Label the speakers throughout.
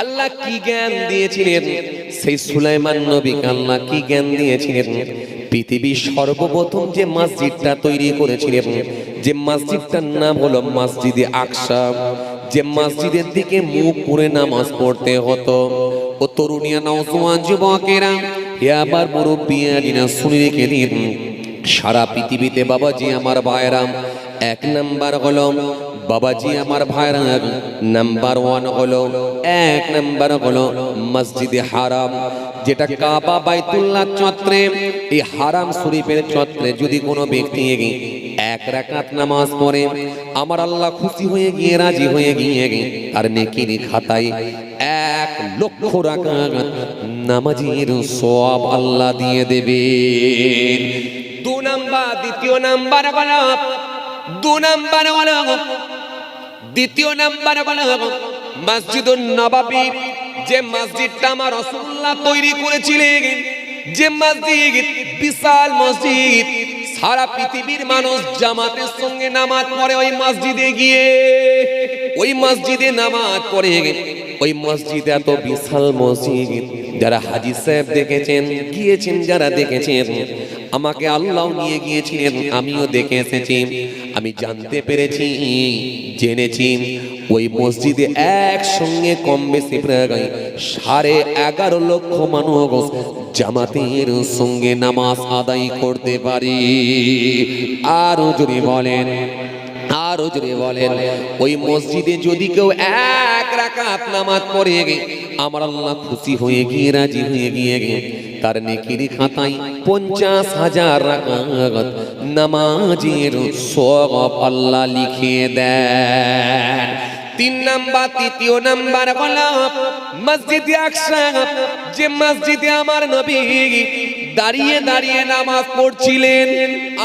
Speaker 1: আল্লাহ কি জ্ঞান দিয়েছিলেন? সেই সুলাইমান নবীকে আল্লাহ কি জ্ঞান দিয়েছিলেন? পৃথিবীর সর্বপ্রথম যে মসজিদটা তৈরি করেছিলেন, যে মসজিদটার নাম হলো মসজিদে আকসা। যে মসজিদের দিকে মুখ করে নামাজ পড়তে হতো। ও তরুণিয়া নওজোয়ান যুবকেরা এ আবার মুরব্বিয়ারিনা শুনে রেখে দিন। সারা পৃথিবীতে বাবাজি, আমার ভাইরাম এক নাম্বার হলো বাবাজি আমার ভাইরা নাম্বার ওয়ান হলো এক নাম্বার হলো মসজিদে হারাম, যেটা কাবা বাইতুল্লাহ চত্রে এই হারাম শরীফের চত্রে যদি কোনো ব্যক্তি এক রাকাত নামাজ পড়ে, আমার আল্লাহ খুশি হয়ে গিয়ে, রাজি হয়ে গিয়ে গে আর নেকির খাতায় এক লক্ষ রাকাত নামাজের সব আল্লাহ দিয়ে দেবে দু নাম্বার, দ্বিতীয় নাম্বার হলো দু নাম্বার হলো দ্বিতীয় নাম্বার হলো মসজিদুন নবাবী। যে মসজিদটা আমার রাসূলুল্লাহ তৈরি করেছিলেন, যে মসজিদ বিশাল মসজিদ, সারা পৃথিবীর মানুষ জামাতের সঙ্গে নামাজ পড়ে ওই মসজিদে গিয়ে, ওই মসজিদে নামাজ পড়ে ওই মসজিদ এত বিশাল মসজিদ, যারা হাজি সাহেব দেখেছেন, গিয়েছেন, যারা দেখেছেন আমাকে আল্লাহ নিয়ে গিয়েছিলেন আমিও দেখে এসেছি আমি জানতে পেরেছি জেনেছি ওই মসজিদে একসঙ্গে কম বেশি প্রায় সাড়ে এগারো লক্ষ মানুষ জামাতের সঙ্গে নামাজ আদায় করতে পারি। আরও যদি বলেন আরও যদি বলেন ওই মসজিদে যদি কেউ এক রাকাত নামাজ পড়ে গে আমার আল্লাহ খুশি হয়ে গিয়ে রাজি হয়ে গিয়ে গে তার নেকির খাতায় পঞ্চাশ হাজার রাকাত নামাজের সব আল্লাহ লিখে দেন। তিন নাম্বার, তৃতীয় নাম্বার হলো মসজিদে আকসা, যে মসজিদে আমার নবী দাঁড়িয়ে দাঁড়িয়ে নামাজ পড়ছিলেন।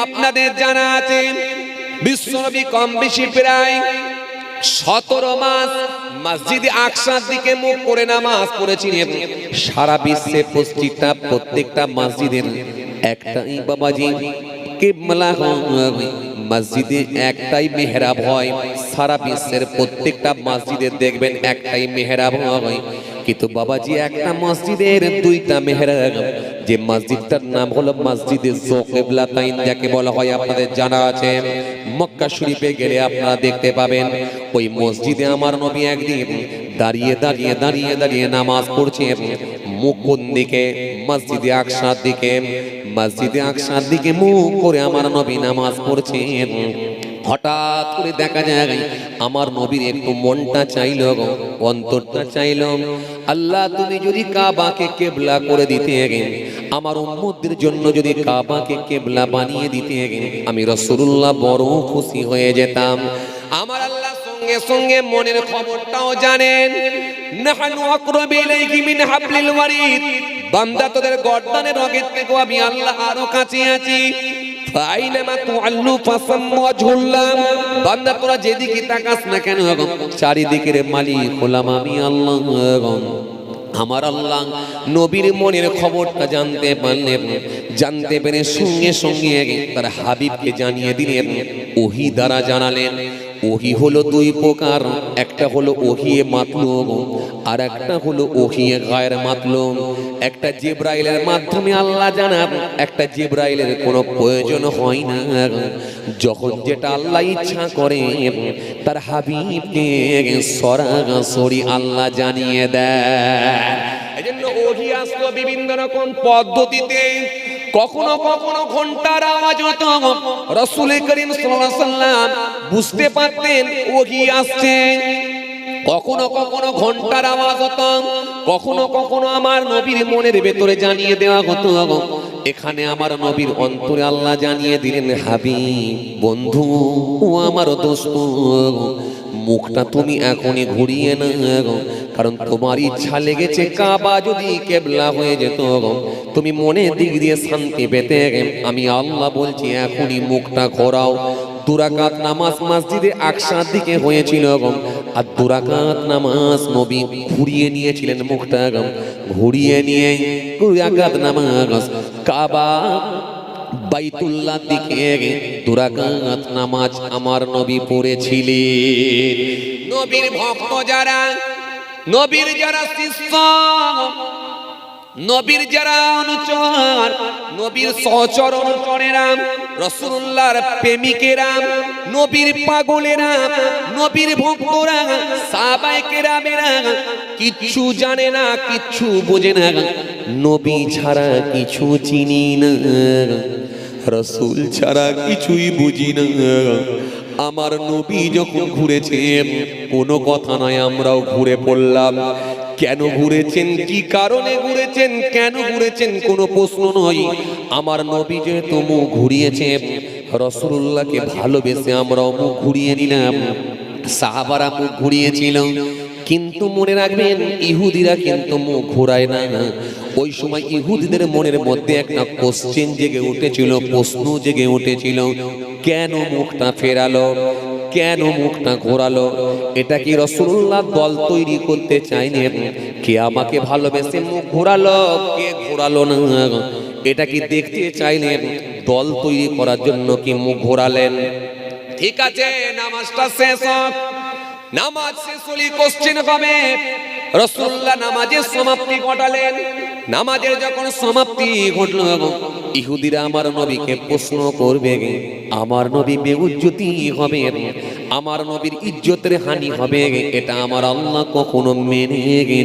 Speaker 1: আপনাদের জানা আছে বিশ্বনবী কম বেশি প্রায় সতেরো মাস মসজিদে আকসার দিকে মুখ করে নামাজ পড়েছিলেন সারা বিশ্বে প্রত্যেকটা প্রত্যেকটা মসজিদের একটাই বাবাজি মসজিদে একটাই মেহরাব হয়। সারা বিশ্বের প্রত্যেকটা মসজিদে দেখবেন একটাই মেহরাব হয়। কিন্তু বাবাজি, একটা মসজিদের দুইটা মেহরাব। যে মসজিদটার নাম হলো মসজিদে জোকেবলা তাইন, যাকে বলা হয় আপনাদের জানা আছে। মক্কা শরীফে গেলে আপনারা দেখতে পাবেন, ওই মসজিদে আমার নবী একদিন দাঁড়িয়ে দাঁড়িয়ে দাঁড়িয়ে দাঁড়িয়ে নামাজ পড়ছে। মুখ কোন দিকে? মসজিদে আকসার দিকে। মসজিদে আকসার দিকে মুখ করে আমার নবী নামাজ পড়ছেন। হঠাৎ করে দেখা যায়, আমার নবীর একটু মনটা চাইল গো, অন্তরটা চাইল। আল্লাহ, তুমি যদি কাবাকে কেবলা করে দিতে আমার উম্মতদের জন্য যদি কাবাকে কেবলা বানিয়ে দিতে গেন আমি রসুল্লাহ বড় খুশি হয়ে যেতাম। আমার আল্লাহ সঙ্গে সঙ্গে মনের খবরটাও জানেন, নাহানু আকরাবু ইলাইহি মিন হাবলিল ওয়ারিদ বান্দা তোদের গর্দানের রগের থেকে আমি আল্লাহ আরও কাছে আছি। যেদিকে তাকাস না কেন চারিদিকের মালিক আমি আল্লাহ আমার আল্লাহ নবীর মনের খবরটা জানতে পারলেন, জানতে পেরে সঙ্গে সঙ্গে তার হাবিবকে জানিয়ে দিলেন, ওহি দ্বারা জানালেন ওহি হলো দুই প্রকার, একটা হলো ওহিয়ে মাতলুম, আর একটা হলো ওহিয়ে গায়ের মাতলুম। একটা জিব্রাইলের মাধ্যমে আল্লাহ জানান, একটা জিব্রাইলের কোনো প্রয়োজন হয় না। যখন যেটা আল্লাহ ইচ্ছা করে, তার হাবিবকে সরাসরি আল্লাহ জানিয়ে দেয়। ওহি আসলো বিভিন্ন রকম পদ্ধতিতে। কখনো কখনো ঘণ্টার আওয়াজ হতো। রসুল করিম সাল্লাম বুঝতে পারতেন ওহি আসছে কখনো কখনো ঘণ্টার আওয়াজ হতো, কখনো কখনো আমার নবীর মনের ভেতরে জানিয়ে দেওয়া হতো এখানে আমার নবীর অন্তরে আল্লাহ জানিয়ে দিলেন, হাবিব, বন্ধু, ও আমার দোস্ত, মুখটা তুমি এখনই ঘুরিয়ে না। কারণ তোমার ইচ্ছা লেগেছে কাবা যদি কেবলা হয়ে যেত। তুমি মনে দিক দিয়ে শান্তি পেতে। আমি আল্লাহ বলছি, এখনই মুখটা ঘোরাও দুরাকাত নামাজ মসজিদে আকসার দিকে হয়েছিল আর দুরাকাত নামাজ নবী ঘুরিয়ে নিয়েছিলেন মুখটা ঘুরিয়ে নিয়ে দুরাকাত নামাজ কাবা বাইতুল্লাহ দিকে দুরাকাত নামাজ আমার নবী পড়েছিলেন। নবীর ভক্ত যারা, নবীর যারা শিষ্য নবীর যারা অনুচর, নবীর সহচর অনুচরেরা রসুল্লাহর প্রেমিকেরা, নবীর পাগলেরা, নবীর ভক্তরা সাবাইকেরা মেরা কিচ্ছু জানে না, কিচ্ছু বোঝে না। নবী ছাড়া কিছু চিনি না, রসুল ছাড়া কিছুই বুঝি না। আমার নবী যখন ঘুরেছে, কোনো কথা নয়, আমরাও ঘুরে পড়লাম। কেন ঘুরেছেন? কি কারণে ঘুরেছেন? কেন ঘুরেছেন? কোনো প্রশ্ন নয়। আমার নবী যেহেতু মুখ ঘুরিয়েছে রসুল্লাহকে ভালোবেসে আমরাও মুখ ঘুরিয়ে নিলাম। সাহাবারা মুখ ঘুরিয়েছিল। কিন্তু মনে রাখবেন, ইহুদিরা কিন্তু মুখ ঘোরায় না। ওই সময় ইহুদিদের মনের মধ্যে একটা কোশ্চেন জেগে উঠেছিল, প্রশ্ন জেগে উঠেছিল, কেন মুখটা ফেরালো? কেন মুখটা ঘোরালো? এটা কি রসুল্লাহ দল তৈরি করতে চাইনি কে আমাকে ভালোবেসে মুখ ঘোরালো, কে ঘোরালো না? এটা কি দেখতে চাইলেন দল তৈরি করার জন্য কি মুখ ঘোরালেন? ঠিক আছে, নামাজটা শেষ হোক। নামাজ শেষ হলে কোশ্চেন হবে। রসুল্লাহ নামাজের সমাপ্তি ঘটালেন। নামাজের যখন সমাপ্তি ঘটল ইহুদিরা আমার নবীকে প্রশ্ন করবে, আমার নবী বেউজ্জতি হবে? আমার নবীর ইজ্জতের হানি হবে? এটা আমার আল্লাহ কখনো মেনে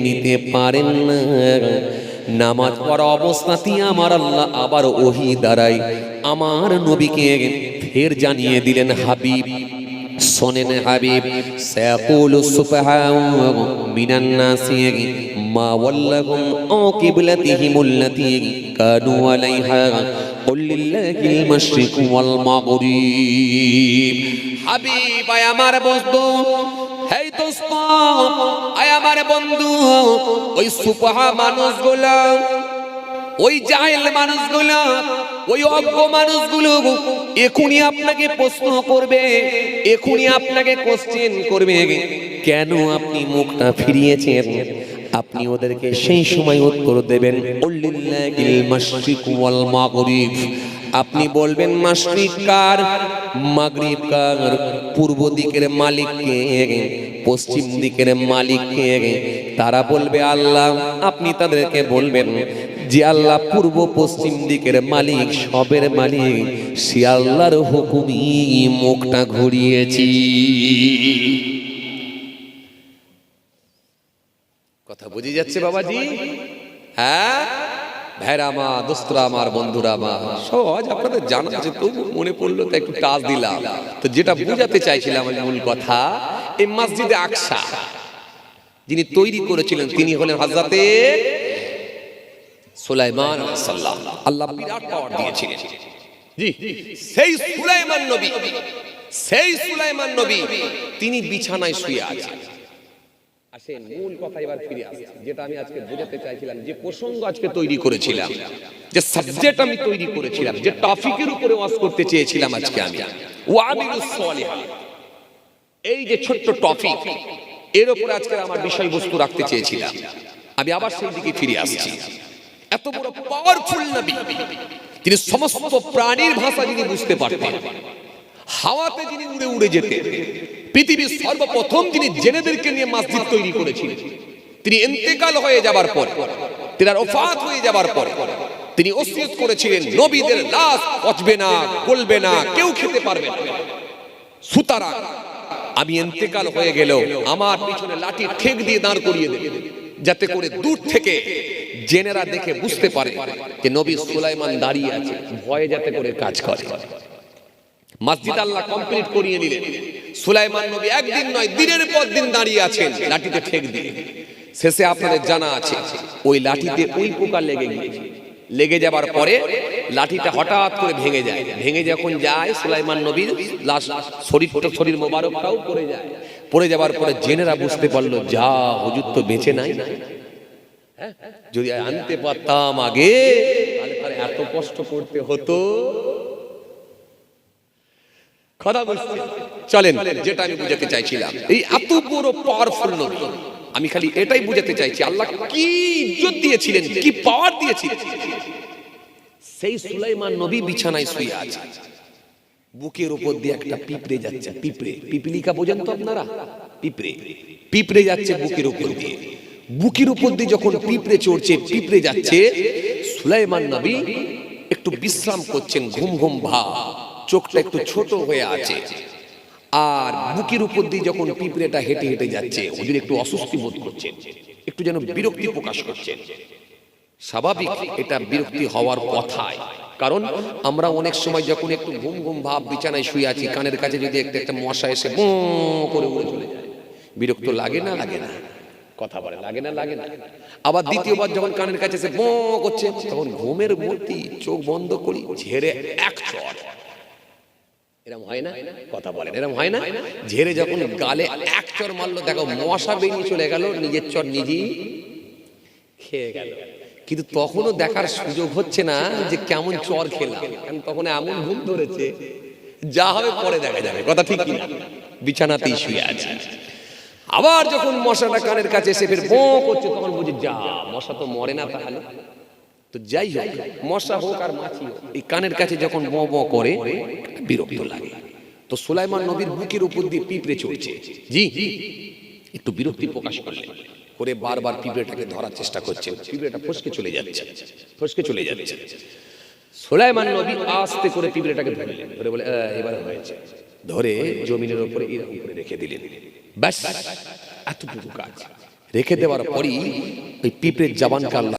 Speaker 1: নিতে পারেন না। নামাজ পড়া অবস্থাতেই আমার আল্লাহ আবার ওহি দ্বারাই আমার নবীকে ফের জানিয়ে দিলেন, হাবিব শোনেন হাবিব سيقول السفهاء من الناس ما ولهم عن قبلتهم التي كانوا عليها قل لله المشرق والمغرب হাবিব আয় আমার বস্তু হেই দোস্ত আয় আমার বন্ধু ওই সুপাহা মানুষগুলো ওই জাহেল মানুষগুলো ওই অজ্ঞ মানুষগুলো এখনই আপনাকে প্রশ্ন করবে এখনই আপনাকে কোশ্চেন করবে, কেন আপনি মুখটা ফিরিয়েছেন? আপনি ওদেরকে সেই সময় উত্তর দেবেন আপনি বলবেন, মাশরিক কার? মাগরিব কার পূর্ব দিকের মালিককে পশ্চিম দিকের মালিককে তারা বলবে, আল্লাহ। আপনি তাদেরকে বলবেন যে আল্লাহ পূর্ব পশ্চিম দিকের মালিক, সবের মালিক, সে আল্লাহর হুকুমি মুখটা ঘুরিয়েছি। কথা বুঝে যাচ্ছে বাবাজি? হ্যাঁ? ভাইরা আমার, দোস্তরা আমার, বন্ধুরা আমার, সহজ আপনাদের জানা আছে, তবু মনে পড়ল তাই একটু টাচ দিলাম। তো যেটা বুঝাতে চাইছিলাম আমি মূল কথা, এই মসজিদে আকসা, যিনি তৈরি করেছিলেন, তিনি হলেন হাজরাতে সুলাইমান সাল্লাহ আল্লাহ বিরাট পাওয়ার দিয়েছিলেন। জি সেই সুলাইমান নবী, সেই সুলাইমান নবী তিনি বিছানায় শুয়ে আছেন। আসেন, মূল কথা এবার ফিরে আসছে যেটা আমি আজকে বোঝাতে চাইছিলাম, যে প্রসঙ্গ আজকে তৈরি করেছিলাম, যে সাবজেক্ট আমি তৈরি করেছিলাম, যে টপিকের উপরে ওয়াজ করতে চেয়েছিলাম আজকে আমি। এই যে ছোট্ট টপিক এর উপরে আজকে আমার বিষয়বস্তু রাখতে চেয়েছিলাম। আমি আবার সেই দিকে ফিরে আসছি। এত বড় পাওয়ারফুল নবী। তিনি সমস্ত প্রাণীর ভাষা যিনি বুঝতে পারতেন, হাওয়াতে যিনি উড়ে উড়ে যেতেন, পৃথিবীর সর্বপ্রথম যিনি জেনেদেরকে নিয়ে মসজিদ তৈরি করেছিলেন, তিনি ইন্তেকাল হয়ে যাবার পর তিনার ওফাত হয়ে যাবার পর, তিনি ওসিয়ত করেছিলেন, নবীদের লাশ পচবে না, গলবে না, কেউ খেতে পারবে না। সুতরাং আমি ইন্তেকাল হয়ে গেলেও আমার পিছনে লাঠি ঠেক দিয়ে দাঁড় করিয়ে দেবে যাতে করে দূর থেকে জেনেরা দেখে বুঝতে পারে যে নবী সুলাইমান দাঁড়িয়ে আছে, ভয়ে যাতে করে কাজ করে। মসজিদ আল্লাহ কমপ্লিট করিয়ে নিলেন। সুলাইমান নবী একদিন নয়, দিনের পর দিন দাঁড়িয়ে আছেন, লাঠিতে ঠেক দিয়ে। শেষে আপনাদের জানা আছে, ওই লাঠিতে ওই পোকা লেগে গিয়েছে। লেগে যাবার পরে লাঠিটা হঠাৎ করে ভেঙে যায়। ভেঙে যখন যায়, সুলাইমান নবীর লাশ, শরীরটা শরীর মোবারকটাও পড়ে যায়। পড়ে যাবার পরে জেনেরা বুঝতে পারল, যা, হুজুর তো বেঁচে নাই। হ্যাঁ? যদি আনতে পারতাম আগে এত কষ্ট করতে হতো। কথা বলছি। চলেন, যেটা আমি বুঝাতে চাইছিলাম। এই এত বড় পাওয়ারফুল নবী। আমি খালি এটাই বুঝাতে চাইছি। আল্লাহ কি ইজ্জত দিয়েছিলেন, কি পাওয়ার দিয়েছিলেন? সেই সুলাইমান নবী বিছানায় শুয়ে আছে। বুকের উপর দিয়ে একটা পিঁপড়ে যাচ্ছে, পিঁপড়ে। পিপিলিকা বোঝেন তো আপনারা? পিঁপড়ে। পিঁপড়ে যাচ্ছে বুকের উপর দিয়ে। বুকের উপর দিয়ে যখন পিঁপড়ে চড়ছে, পিঁপড়ে যাচ্ছে, সুলাইমান নবী একটু বিশ্রাম করছেন, ঘুম ঘুম ভাব। চোখটা একটু ছোট হয়ে আছে। আর বুকের উপর দিয়ে যখন পিঁপড়েটা হেঁটে হেঁটে যাচ্ছে ওদের একটু অস্বস্তি বোধ করছেন। একটু যেন বিরক্তি প্রকাশ করছেন। স্বাভাবিক এটা বিরক্তি হওয়ার কথাই। কারণ আমরা অনেক সময় যখন একটু ঘুম ঘুম ভাব বিছানায় শুয়ে আছি, কানের কাছে যদি একটা একটা মশা এসে করে উড়ে চলে যায়। বিরক্ত লাগে না? লাগে না। কথা বলে, লাগে না লাগে না। আবার দ্বিতীয়বার যখন কানের কাছে এসে করছে, তখন ঘুমের মূর্তি চোখ বন্ধ করি, ঝেড়ে এক চর এরম হয় না? কথা বলেন, এরম হয় না? ঝেড়ে যখন গালে এক চর মারলো, দেখো মশা বেরিয়ে চলে গেল, নিজের চর নিজেই খেয়ে গেল। কিন্তু তখনও দেখার সুযোগ হচ্ছে না যে কেমন চর খেলাম কারণ তখন এমন ঘুম ধরেছে, যা হবে পরে দেখা যাবে। কথা ঠিক কি বিছানাতেই শুয়ে আছে। আবার যখন মশাটা কানের কাছে এসে ফের বঁ করছে, তখন বুঝি যা, মশা তো মরে না তাহলে? তো যাই হোক, মশা হোক আর মাছি এই কানের কাছে যখন বঁ বঁ করে বিরক্ত লাগে। তো সুলাইমান নবীর বুকের উপর দিয়ে পিঁপড়ে চড়ছে। জি, একটু বিরক্তি প্রকাশ করলেন। করে বারবার পিঁপড়েটাকে ধরার চেষ্টা করছেন পিঁপড়েটা ফসকে চলে যাচ্ছে ফসকে চলে যাচ্ছে। সোলাইমান নবী আস্তে করে পিঁপড়েটাকে ধরলেন ধরে বলে "আহ, এবার হয়েছে। ধরে জমিনের উপরে এর উপরে রেখে দিলেন। ব্যাস এতটুকু কাজ। রেখে দেওয়ার পরই ওই পিঁপড়ের জাবান আল্লাহ